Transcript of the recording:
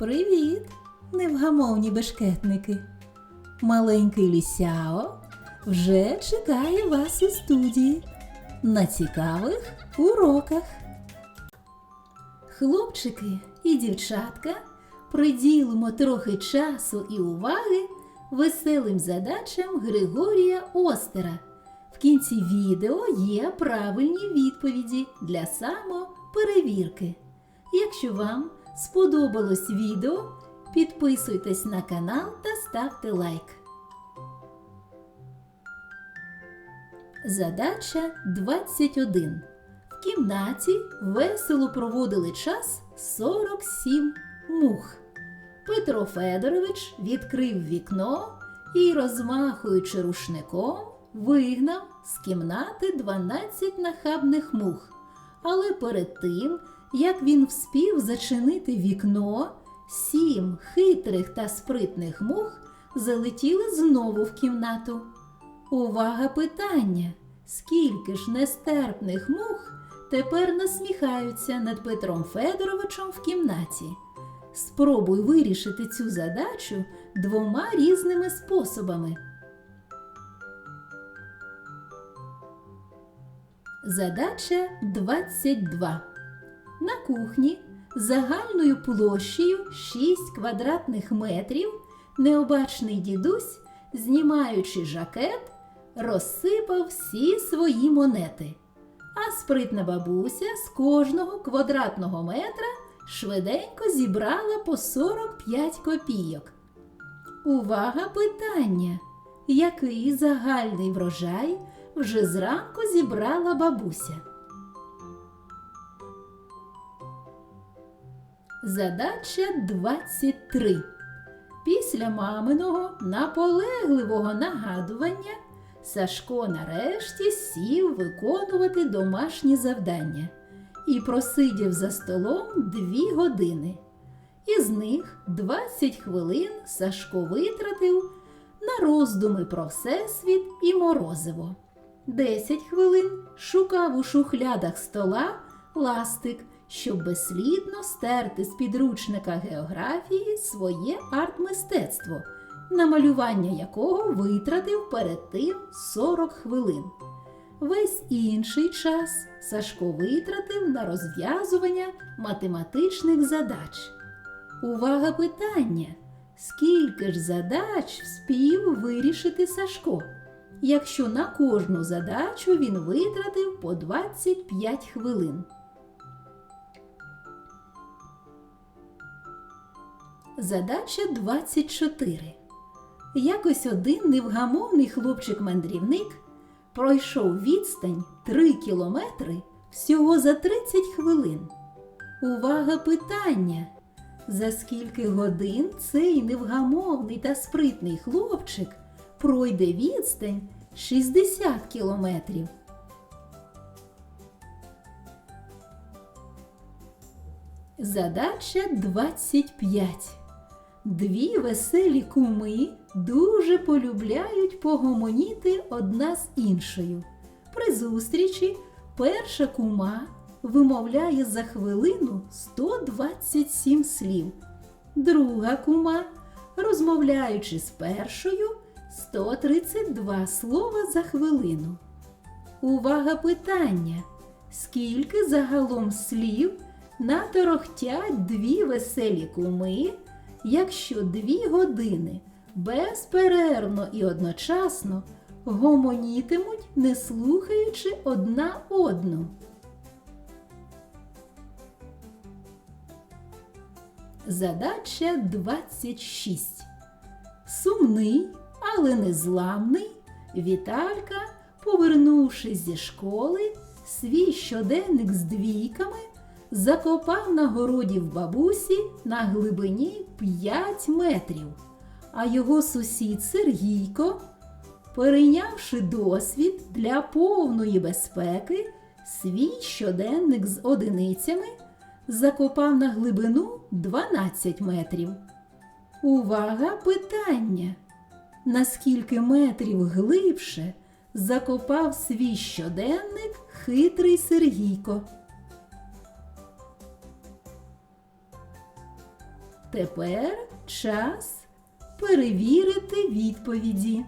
Привіт, невгамовні бешкетники! Маленький лісяо вже чекає вас у студії на цікавих уроках. Хлопчики і дівчатка приділимо трохи часу і уваги веселим задачам Григорія Остера. В кінці відео є правильні відповіді для самоперевірки. Якщо вам сподобалось відео, підписуйтесь на канал та ставте лайк. Задача 21. В кімнаті весело проводили час 47 мух. Петро Федорович відкрив вікно і, розмахуючи рушником, вигнав з кімнати 12 нахабних мух. Але перед тим, як він вспів зачинити вікно, сім хитрих та спритних мух залетіли знову в кімнату. Увага питання! Скільки ж нестерпних мух тепер насміхаються над Петром Федоровичем в кімнаті? Спробуй вирішити цю задачу двома різними способами. Задача 22. На кухні загальною площею 6 квадратних метрів необачний дідусь, знімаючи жакет, розсипав всі свої монети. А спритна бабуся з кожного квадратного метра швиденько зібрала по 45 копійок. Увага питання! Який загальний врожай вже зранку зібрала бабуся? Задача 23. Після маминого наполегливого нагадування Сашко нарешті сів виконувати домашні завдання і просидів за столом дві години. Із них 20 хвилин Сашко витратив на роздуми про всесвіт і морозиво. 10 хвилин шукав у шухлядах стола ластик, щоб безслідно стерти з підручника географії своє арт-мистецтво, на малювання якого витратив перед тим 40 хвилин. Весь інший час Сашко витратив на розв'язування математичних задач. Увага питання! Скільки ж задач вспів вирішити Сашко, якщо на кожну задачу він витратив по 25 хвилин? Задача 24. Якось один невгамовний хлопчик-мандрівник пройшов відстань 3 кілометри всього за 30 хвилин. Увага питання! За скільки годин цей невгамовний та спритний хлопчик пройде відстань 60 кілометрів? Задача 25. Дві веселі куми дуже полюбляють погомоніти одна з іншою. При зустрічі перша кума вимовляє за хвилину 127 слів. Друга кума, розмовляючи з першою, 132 слова за хвилину. Увага питання! Скільки загалом слів наторохтять дві веселі куми, якщо дві години безперервно і одночасно гомонітимуть, не слухаючи одна одну? Задача 26. Сумний, але незламний Віталька, повернувшись зі школи, свій щоденник з двійками закопав на городі в бабусі на глибині 5 метрів, а його сусід Сергійко, перейнявши досвід для повної безпеки, свій щоденник з одиницями закопав на глибину 12 метрів. Увага питання! Наскільки метрів глибше закопав свій щоденник хитрий Сергійко? Тепер час перевірити відповіді.